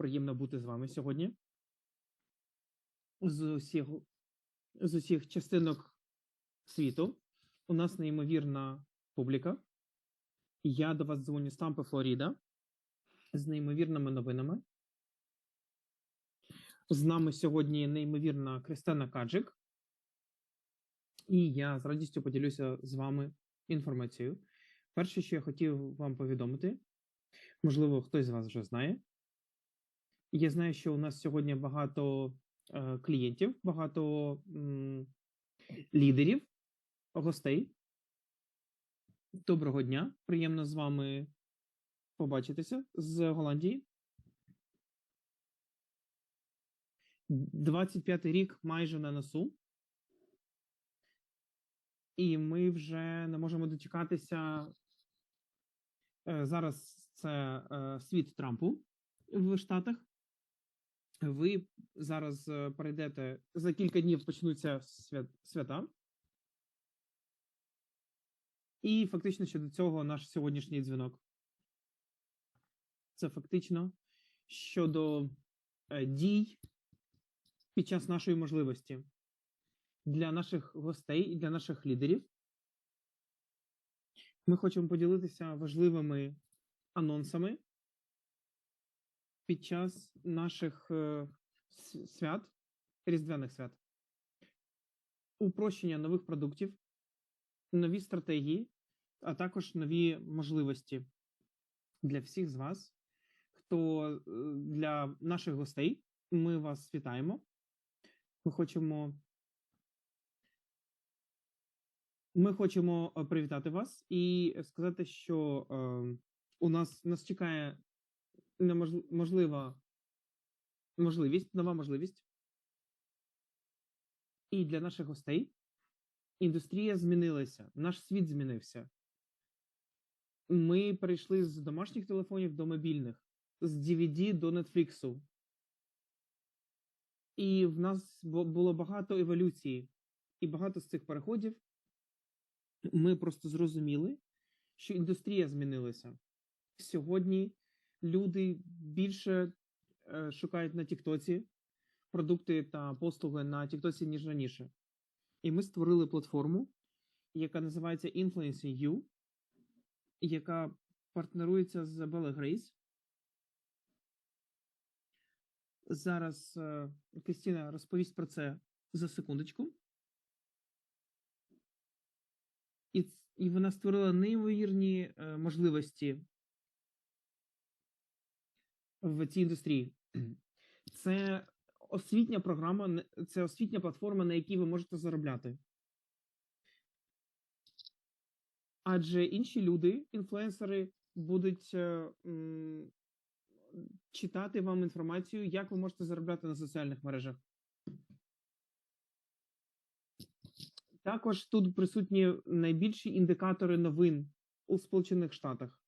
Приємно бути з вами сьогодні. З усіх, з усіх частинок світу. У нас неймовірна публіка. Я до вас дзвоню з Тампи, Флоріда, з неймовірними новинами. З нами сьогодні неймовірна Кристина Каджик. І я з радістю поділюся з вами інформацією. Перше, що я хотів вам повідомити, можливо, хтось з вас вже знає. Я знаю, що у нас сьогодні багато е, клієнтів, багато м, лідерів, гостей. Доброго дня! Приємно з вами побачитися з Голландії. 25-й рік майже на носу. І ми вже не можемо дочекатися. Е, Зараз це е, світ Трампу в Штатах. Ви зараз е, перейдете за кілька днів почнуться свят, свята. І фактично щодо цього наш сьогоднішній дзвінок. Це фактично щодо е, дій під час нашої можливості для наших гостей і для наших лідерів. Ми хочемо поділитися важливими анонсами під час наших е, свят, різдвяних свят. Упрощення нових продуктів, нові стратегії, а також нові можливості для всіх з вас, хто е, для наших гостей. Ми вас вітаємо. Ми хочемо ми хочемо е, привітати вас і сказати, що е, у нас нас чекає можлива можливість, нова можливість. І для наших гостей індустрія змінилася, наш світ змінився. Ми перейшли з домашніх телефонів до мобільних, з DVD до Netflix. І в нас було багато еволюції, і багато з цих переходів ми просто зрозуміли, що індустрія змінилася. Сьогодні люди більше е, шукають на Тіктоці продукти та послуги на Тіктоці, ніж раніше. І ми створили платформу, яка називається Influencing You, яка партнерується з Bella Grace. Зараз е, Кристина розповість про це за секундочку. І, і вона створила неймовірні е, можливості в цій індустрії. Це освітня програма, це освітня платформа, на якій ви можете заробляти. Адже інші люди, інфлюенсери, будуть е, м, читати вам інформацію, як ви можете заробляти на соціальних мережах. Також тут присутні найбільші індикатори новин у Сполучених Штатах.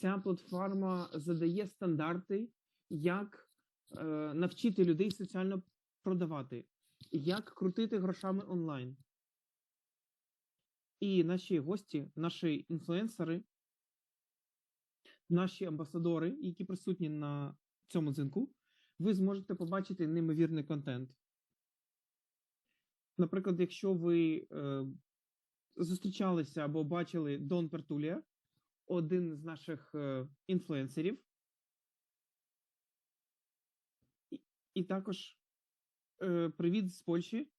Ця платформа задає стандарти, як е, навчити людей соціально продавати, як крутити грошами онлайн. І наші гості, наші інфлюенсери, наші амбасадори, які присутні на цьому дзвінку, ви зможете побачити неймовірний контент. Наприклад, якщо ви е, зустрічалися або бачили Дон Пертулія, один з наших інфлюенсерів, і, і також е, привіт з Польщі.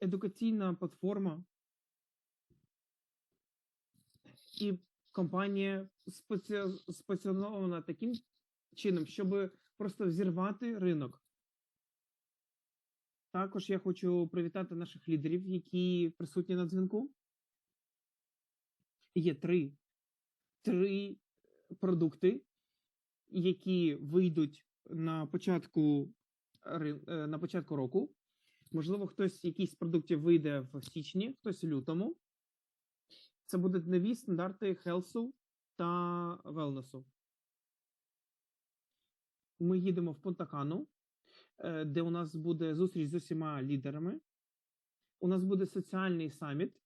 Едукаційна платформа і компанія спеці- спеціалізована таким чином, щоб просто взірвати ринок. Також я хочу привітати наших лідерів, які присутні на дзвінку. Є три, три продукти, які вийдуть на початку, е, на початку року. Можливо, хтось якийсь з продуктів вийде в січні, хтось у лютому. Це будуть нові стандарти хелсу та велнесу. Ми їдемо в Понтакану, е, де у нас буде зустріч з усіма лідерами. У нас буде соціальний саміт,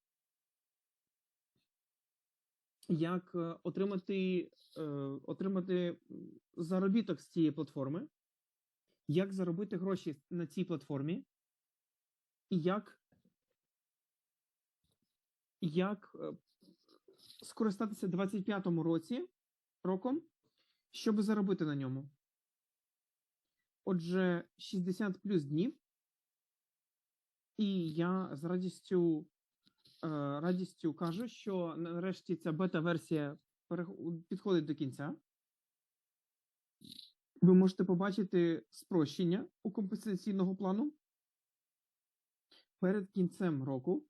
як е, отримати, е, отримати заробіток з цієї платформи, як заробити гроші на цій платформі, і як, як е, скористатися 25-му році роком, щоб заробити на ньому. Отже, 60 плюс днів, і я з радістю, радістю кажу, що нарешті ця бета-версія підходить до кінця. Ви можете побачити спрощення у компенсаційного плану перед кінцем року,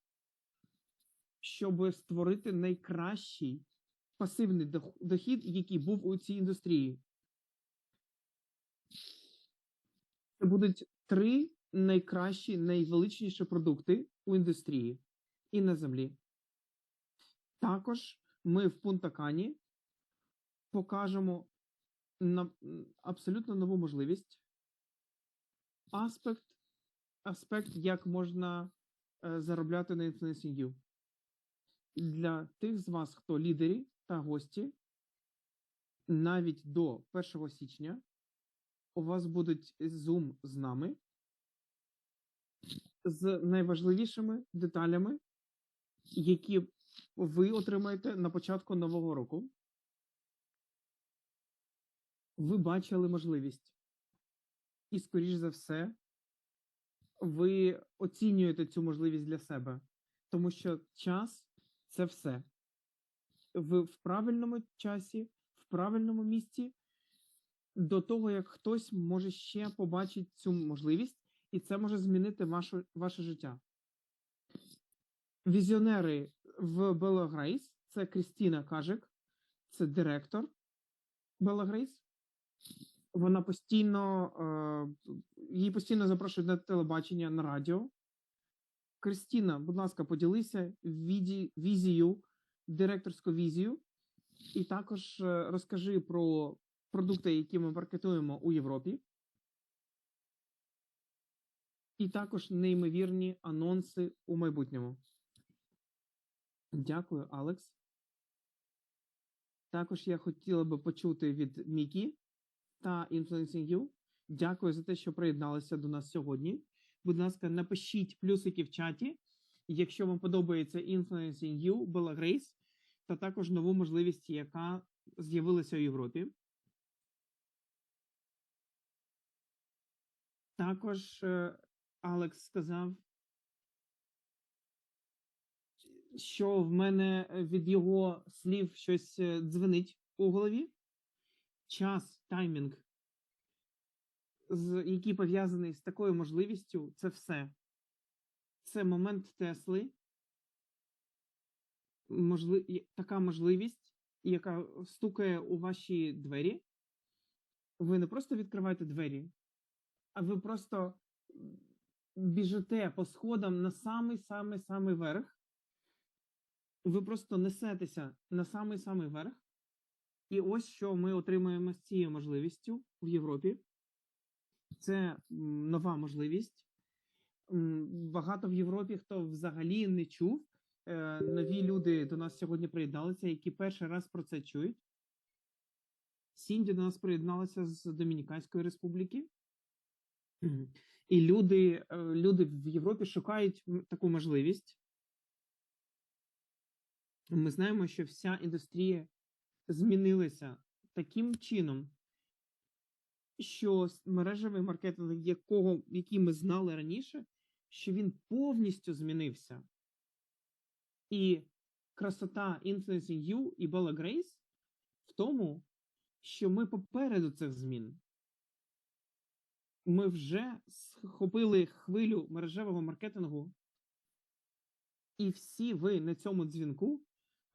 щоб створити найкращий пасивний дохід, який був у цій індустрії. Це будуть три найкращі, найвеличніші продукти у індустрії і на землі. Також ми в Пунтакані покажемо абсолютно нову можливість, аспект, аспект, як можна е, заробляти на інфлюенсінгів. Для тих з вас, хто лідери та гості, навіть до 1 січня у вас будуть Zoom з нами з найважливішими деталями, які ви отримаєте на початку нового року. Ви бачили можливість. І, скоріш за все, ви оцінюєте цю можливість для себе, тому що час це все. Ви в правильному часі, в правильному місці, до того, як хтось може ще побачити цю можливість, і це може змінити ваше, ваше життя. Візіонери в Белогрейс це Крістіна Кажик, це директор Белогрейс. Вона постійно, е, її постійно запрошують на телебачення, на радіо. Кристіна, будь ласка, поділися візію, директорську візію, і також е, розкажи про продукти, які ми маркетуємо у Європі. І також неймовірні анонси у майбутньому. Дякую, Алекс. Також я хотіла би почути від Мікі та Influencing You. Дякую за те, що приєдналися до нас сьогодні. Будь ласка, напишіть плюсики в чаті, якщо вам подобається Influencing You, Bella Grace, та також нову можливість, яка з'явилася у Європі. Також е, Алекс сказав, що в мене е, від його слів щось е, дзвенить у голові. Час, таймінг, який пов'язаний з такою можливістю, це все. Це момент Тесли, можли, така можливість, яка стукає у ваші двері. Ви не просто відкриваєте двері, а ви просто біжите по сходам на самий-самий-самий верх. Ви просто несетеся на самий-самий верх. І ось що ми отримуємо з цією можливістю в Європі. Це нова можливість. Багато в Європі, хто взагалі не чув. Е, Нові люди до нас сьогодні приєдналися, які перший раз про це чують. Сінді до нас приєдналася з Домініканської республіки. І люди, е, люди в Європі шукають таку можливість. Ми знаємо, що вся індустрія змінилася таким чином, що мережевий маркетинг, якого, який ми знали раніше, що він повністю змінився. І красота Influencing You і Bella Grace в тому, що ми попереду цих змін. Ми вже схопили хвилю мережевого маркетингу, і всі ви на цьому дзвінку,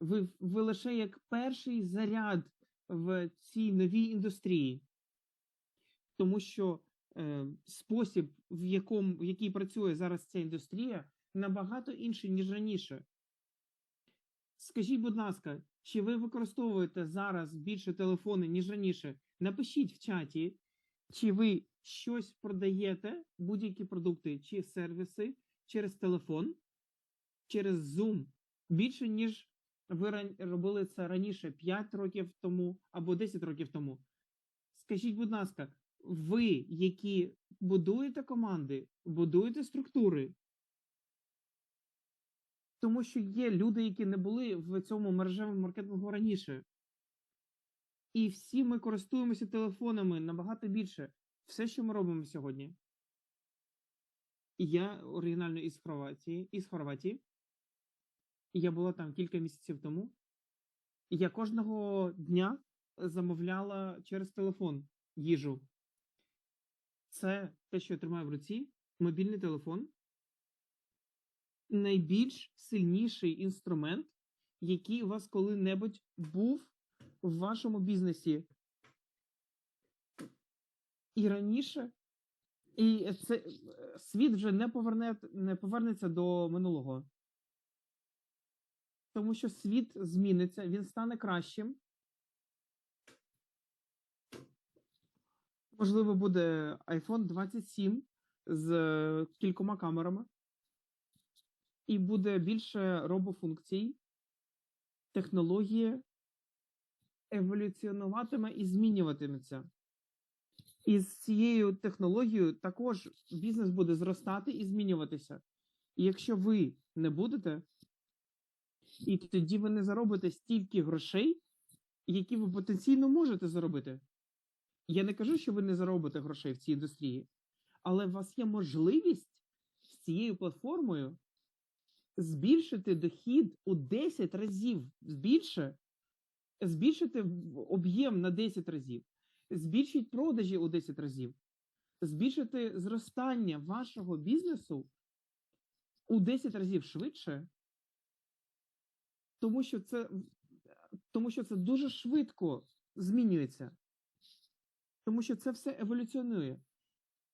ви, ви лише як перший заряд в цій новій індустрії, тому що е, спосіб, в якому в який працює зараз ця індустрія, набагато інший, ніж раніше. Скажіть, будь ласка, чи ви використовуєте зараз більше телефони, ніж раніше? Напишіть в чаті, чи ви щось продаєте, будь-які продукти чи сервіси через телефон, через Zoom більше, ніж ви робили це раніше 5 років тому або 10 років тому. Скажіть, будь ласка, ви, які будуєте команди, будуєте структури, тому що є люди, які не були в цьому мережевому маркетингу раніше. І всі ми користуємося телефонами набагато більше. Все, що ми робимо сьогодні. Я оригінально із Хорватії, із Хорватії. Я була там кілька місяців тому. Я кожного дня замовляла через телефон їжу. Це те, що я тримаю в руці, мобільний телефон. Найбільш сильніший інструмент, який у вас коли-небудь був в вашому бізнесі. І раніше, і це е, світ вже не поверне, не повернеться до минулого. Тому що світ зміниться, він стане кращим. Можливо, буде iPhone 27 з е, кількома камерами, і буде більше робофункцій. Технології еволюціонуватиме і змінюватиметься. І з цією технологією також бізнес буде зростати і змінюватися. І якщо ви не будете, і тоді ви не заробите стільки грошей, які ви потенційно можете заробити. Я не кажу, що ви не заробите грошей в цій індустрії, але у вас є можливість з цією платформою збільшити дохід у 10 разів більше, збільшити об'єм на 10 разів, збільшити продажі у 10 разів, збільшити зростання вашого бізнесу у 10 разів швидше, тому що це, тому що це дуже швидко змінюється, тому що це все еволюціонує.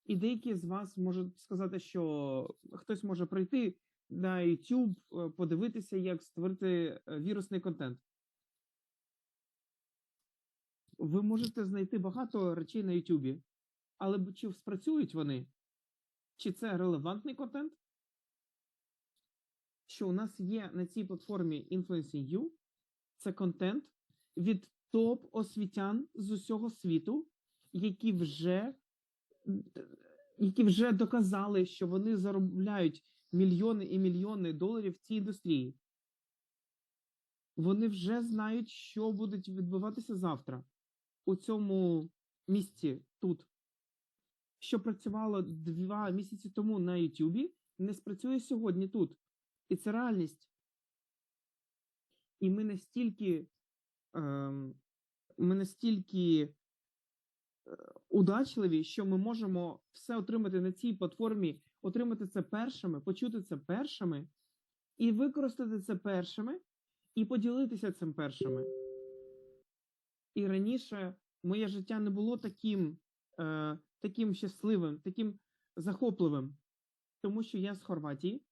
І деякі з вас можуть сказати, що хтось може прийти на YouTube, е, подивитися, як створити е, вірусний контент. Ви можете знайти багато речей на YouTube, але чи спрацюють вони? Чи це релевантний контент? Що у нас є на цій платформі Influencing You, це контент від топ-освітян з усього світу, які вже, які вже доказали, що вони заробляють мільйони і мільйони доларів в цій індустрії. Вони вже знають, що буде відбуватися завтра у цьому місці тут. Що працювало два місяці тому на Ютубі, не спрацює сьогодні тут. І це реальність. І ми настільки, ем, ми настільки е, удачливі, що ми можемо все отримати на цій платформі, отримати це першими, почути це першими, і використати це першими, і поділитися цим першими. І раніше моє життя не було таким, е, таким щасливим, таким захопливим, тому що я з Хорватії,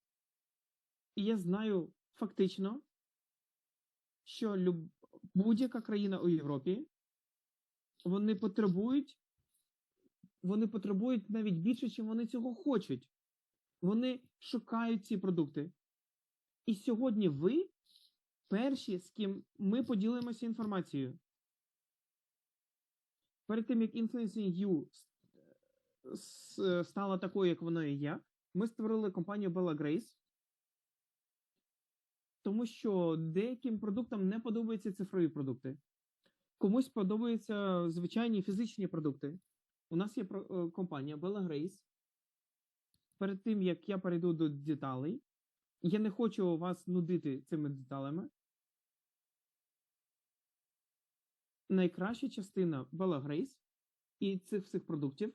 і я знаю фактично, що будь-яка країна у Європі вони потребують, вони потребують навіть більше, чим вони цього хочуть. Вони шукають ці продукти. І сьогодні ви перші, з ким ми поділимося інформацією. Перед тим, як Influencing You с- стала такою, як вона і є, ми створили компанію Bella Grace, тому що деяким продуктам не подобаються цифрові продукти. Комусь подобаються звичайні фізичні продукти. У нас є е, компанія Bella Grace. Перед тим, як я перейду до деталей, я не хочу вас нудити цими деталями. Найкраща частина Bella Grace і цих всіх продуктів,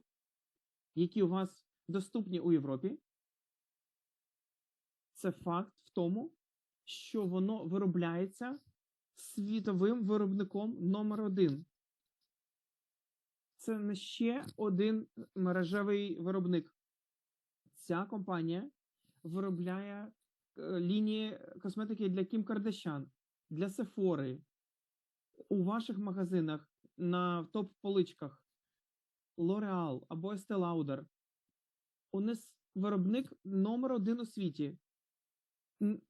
які у вас доступні у Європі, це факт в тому, що воно виробляється світовим виробником номер один. Це не ще один мережевий виробник. Ця компанія виробляє е, лінії косметики для Кім Кардашян, для Сефори, у ваших магазинах на топ-поличках L'Oreal або Estee Lauder. У нас виробник номер один у світі.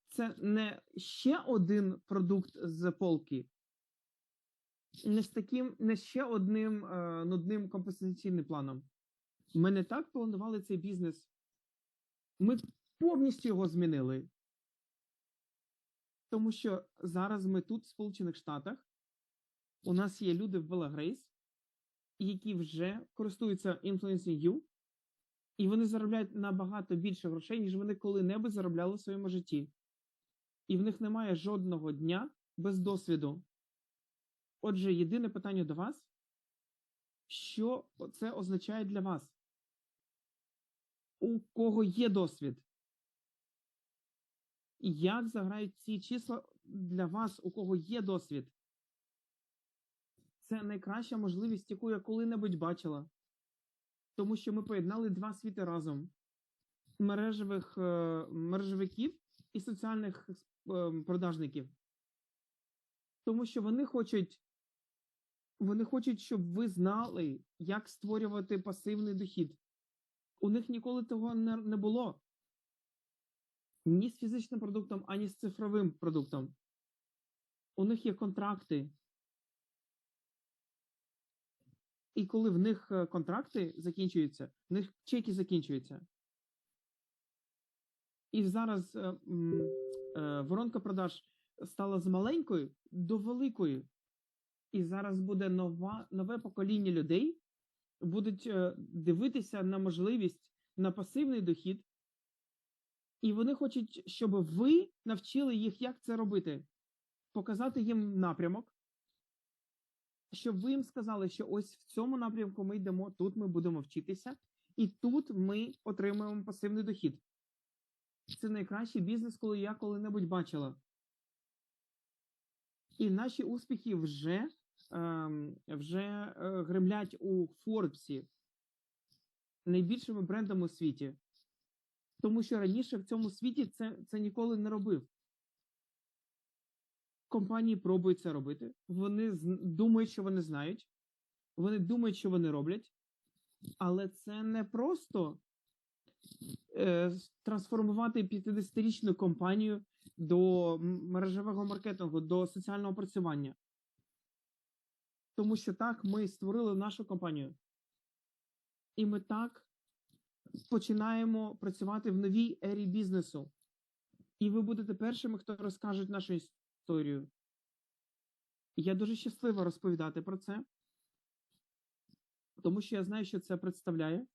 Це не ще один продукт з полки, не з таким, не ще одним е, нудним компенсаційним планом. Ми не так планували цей бізнес. Ми повністю його змінили. Тому що зараз ми тут, в Сполучених Штатах, у нас є люди в Белагрейс, які вже користуються Influencing You, і вони заробляють набагато більше грошей, ніж вони коли-небудь заробляли в своєму житті. І в них немає жодного дня без досвіду. Отже, єдине питання до вас: що це означає для вас? У кого є досвід? Як заграють ці числа для вас, у кого є досвід? Це найкраща можливість, яку я коли-небудь бачила. Тому що ми поєднали два світи разом: мережевих е, мережевиків і соціальних е, продажників. Тому що вони хочуть, вони хочуть, щоб ви знали, як створювати пасивний дохід. У них ніколи того не, не було. Ні з фізичним продуктом, ані з цифровим продуктом. У них є контракти. І коли в них е, контракти закінчуються, в них чеки закінчуються. І зараз е, е, воронка продаж стала з маленької до великої. І зараз буде нова, нове покоління людей, будуть е, дивитися на можливість на пасивний дохід. І вони хочуть, щоб ви навчили їх, як це робити, показати їм напрямок, щоб ви їм сказали, що ось в цьому напрямку ми йдемо, тут ми будемо вчитися, і тут ми отримуємо пасивний дохід. Це найкращий бізнес, коли я коли-небудь бачила. І наші успіхи вже, ем, вже е, гремлять у Форбсі найбільшими брендами у світі. Тому що раніше в цьому світі це, це ніколи не робив. Компанії пробують це робити. Вони думають, що вони знають. Вони думають, що вони роблять. Але це не просто е, трансформувати 50-річну компанію до мережевого маркетингу, до соціального опрацювання. Тому що так ми створили нашу компанію. І ми так починаємо працювати в новій ері бізнесу. І ви будете першими, хто розкажуть нашу історію. І Я дуже щаслива розповідати про це, тому що я знаю, що це представляє.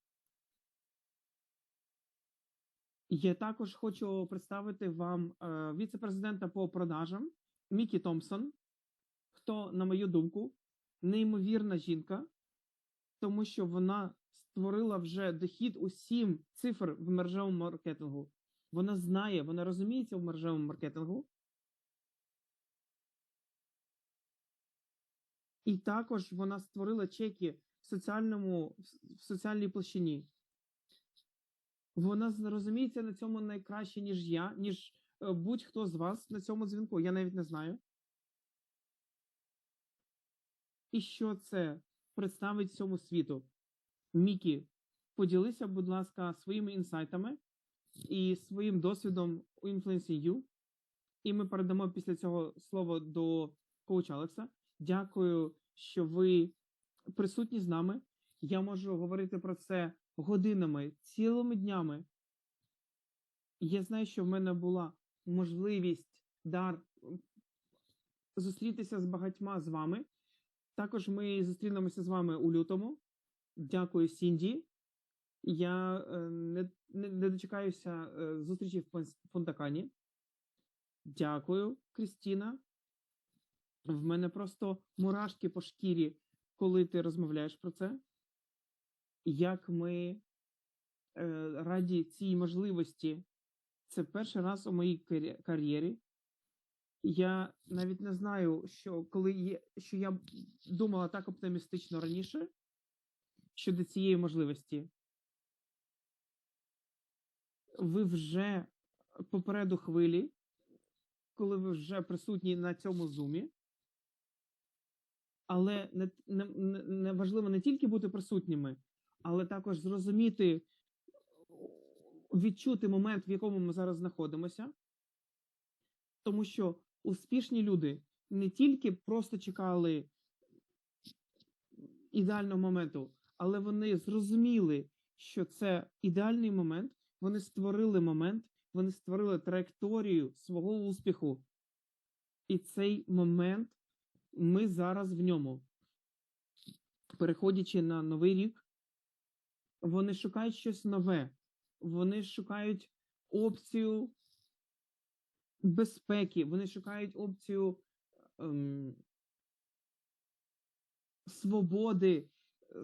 Я також хочу представити вам е, віце-президента по продажам Мікі Томпсон, хто, на мою думку, неймовірна жінка, тому що вона створила вже дохід у сім цифр в мережевому маркетингу. Вона знає, вона розуміється в мережевому маркетингу. І також вона створила чеки в соціальному в соціальній площині. Вона розуміється на цьому найкраще, ніж я, ніж е, будь-хто з вас на цьому дзвінку. Я навіть не знаю. І що це представить всьому світу? Мікі, поділися, будь ласка, своїми інсайтами і своїм досвідом у Influencing You. І ми передамо після цього слово до коуча Алекса. Дякую, що ви присутні з нами. Я можу говорити про це годинами, цілими днями. Я знаю, що в мене була можливість дар зустрітися з багатьма з вами. Також ми зустрінемося з вами у лютому. Дякую, Сінді. Я е, не, не, не дочекаюся е, зустрічі в Фонтакані. Дякую, Крістіна. В мене просто мурашки по шкірі, коли ти розмовляєш про це. Як ми е, раді цій можливості. Це перший раз у моїй кар'єрі. Я навіть не знаю, що коли є, що я думала так оптимістично раніше щодо цієї можливості. Ви вже попереду хвилі, коли ви вже присутні на цьому зумі. Але не, не, не, важливо не тільки бути присутніми, але також зрозуміти, відчути момент, в якому ми зараз знаходимося, Тому що успішні люди не тільки просто чекали ідеального моменту, але вони зрозуміли, що це ідеальний момент. Вони створили момент, вони створили траєкторію свого успіху. І цей момент ми зараз в ньому. Переходячи на новий рік, вони шукають щось нове. Вони шукають опцію безпеки, вони шукають опцію ем, свободи,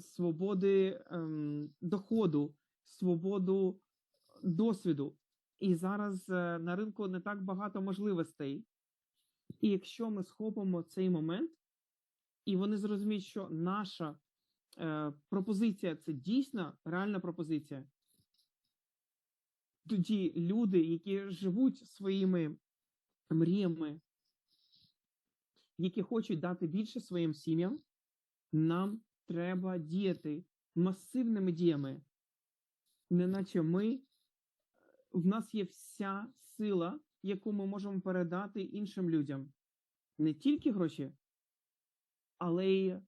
свободи ем, доходу, свободу досвіду. І зараз е, на ринку не так багато можливостей. І якщо ми схопимо цей момент, і вони зрозуміють, що наша е, пропозиція це дійсно реальна пропозиція, тоді люди, які живуть своїми мріями, які хочуть дати більше своїм сім'ям, нам треба діяти масивними діями, неначе ми, в нас є вся сила, яку ми можемо передати іншим людям. Не тільки гроші, але й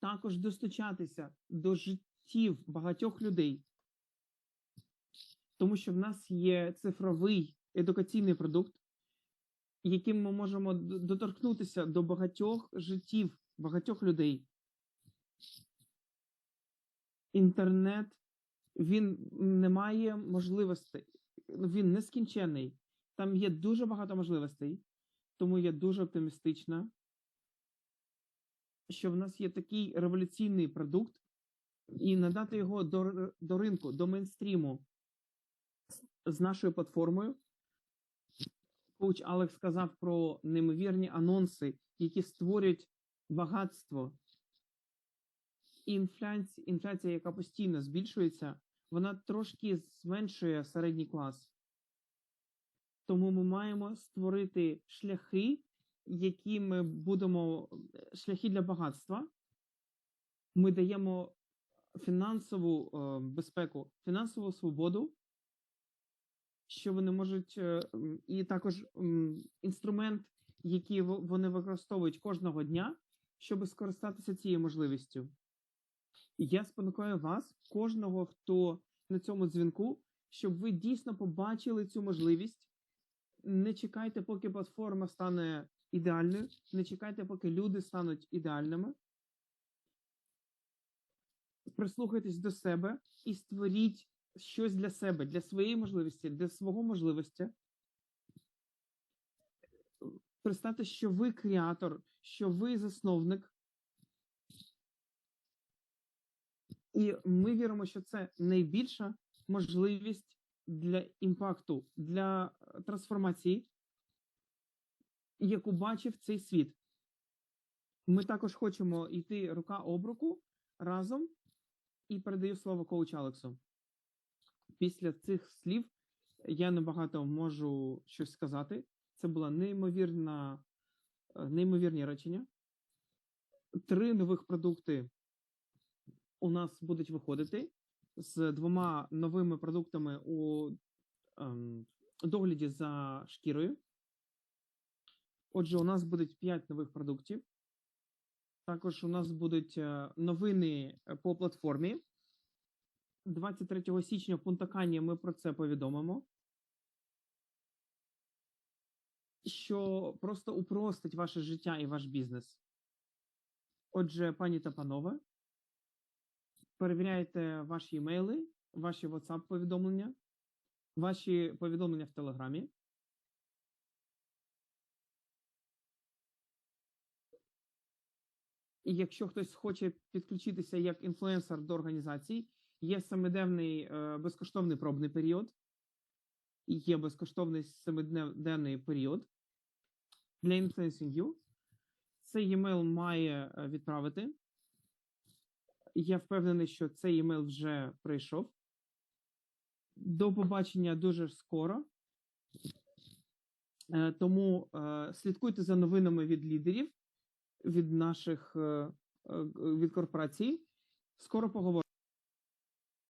також достучатися до життів багатьох людей. Тому що в нас є цифровий едукаційний продукт, яким ми можемо доторкнутися до багатьох життів, багатьох людей. Інтернет він не має можливостей, він нескінчений. Там є дуже багато можливостей, тому я дуже оптимістична, що в нас є такий революційний продукт, і надати його до, до ринку, до мейнстріму з нашою платформою. Коуч Алекс сказав про неймовірні анонси, які створюють багатство. Інфляція, інфляція, яка постійно збільшується, вона трошки зменшує середній клас. Тому ми маємо створити шляхи, які ми будемо шляхи для багатства. Ми даємо фінансову е, безпеку, фінансову свободу, що вони можуть, е, і також інструмент, який вони використовують кожного дня, щоб скористатися цією можливістю. Я спонукаю вас, кожного, хто на цьому дзвінку, щоб ви дійсно побачили цю можливість. Не чекайте, поки платформа стане ідеальною, не чекайте, поки люди стануть ідеальними. Прислухайтесь до себе і створіть щось для себе, для своєї можливості, для свого можливості. Представте, що ви креатор, що ви засновник. І ми віримо, що це найбільша можливість для імпакту, для трансформації, яку бачив цей світ. Ми також хочемо йти рука об руку разом і передаю слово коучу Алексу. Після цих слів я небагато можу щось сказати. Це була неймовірна, е, неймовірні речення. Три нових продукти у нас будуть виходити з двома новими продуктами у ем, догляді за шкірою. Отже, у нас будуть 5 нових продуктів. Також у нас будуть е, новини е, по платформі. 23 січня в Пунтакані ми про це повідомимо. Що просто упростить ваше життя і ваш бізнес. Отже, пані та панове, перевіряйте ваші емейли, ваші WhatsApp-повідомлення, ваші повідомлення в Телеграмі. І якщо хтось хоче підключитися як інфлюенсер до організації, є семиденний е, безкоштовний пробний період, є безкоштовний семиденний період для Influencing Цей емейл має е, відправити. Я впевнений, що цей емейл вже прийшов. До побачення дуже скоро. Е, Тому е, слідкуйте за новинами від лідерів, від наших е, від корпорацій. Скоро поговоримо.